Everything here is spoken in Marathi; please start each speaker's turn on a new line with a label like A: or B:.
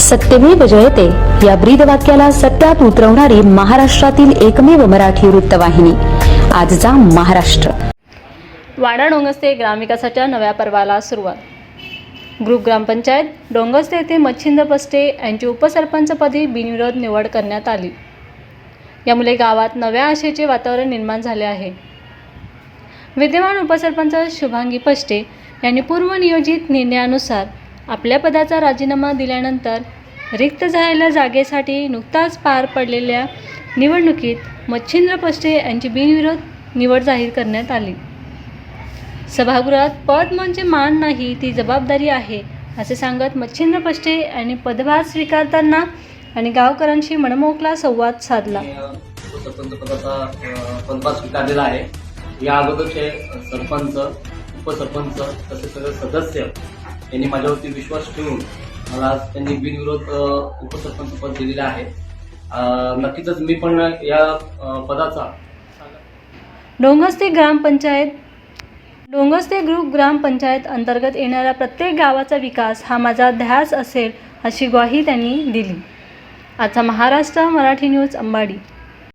A: सत्यमेव जयते या ब्रीदवाक्याला सत्यात उतरवणारी महाराष्ट्रातील एकमेव मराठी वृत्तवाहिनी आजचा महाराष्ट्र.
B: वाडा डोंगस्ते ग्रामविकासाच्या नव्या पर्वाला सुरुवात. ग्रुप ग्रामपंचायत डोंगस्ते येथे मच्छिंद पस्टे यांची उपसरपंचपदी बिनविरोध निवड करण्यात आली. यामुळे गावात नव्या आशेचे वातावरण निर्माण झाले आहे. विद्यमान उपसरपंच शुभांगी पष्टे यांनी पूर्वनियोजित निर्णयानुसार आपल्या पदाचा राजीनामा दिल्यानंतर रिक्त झालेल्या जागेसाठी नुकताच पार पडलेल्या निवडणुकीत मच्छिंद्र पष्टे यांची बिनविरोध निवड जाहीर करण्यात आली. सभागृहात पद म्हणजे मान नाही ती जबाबदारी आहे असे सांगत मच्छिंद्र पष्टे यांनी पदभार स्वीकारताना आणि गावकऱ्यांशी मनमोकला संवाद साधला.
C: पदाचा पदभार स्वीकारलेला आहे. या अगोदरचे सरपंच उपसरपंच तसेच सगळे सदस्य त्यांनी माझ्यावरती विश्वास ठेवून मला आज त्यांनी बिनविरोध उपसरपंच पद दिलेलं आहे. नक्कीच मी पण या पदाचा
B: डोंगस्ते ग्रामपंचायत डोंगस्ते ग्रुप ग्रामपंचायत अंतर्गत येणाऱ्या प्रत्येक गावाचा विकास हा माझा ध्यास असेल अशी ग्वाही त्यांनी दिली. आजचा महाराष्ट्र मराठी न्यूज अंबाडी.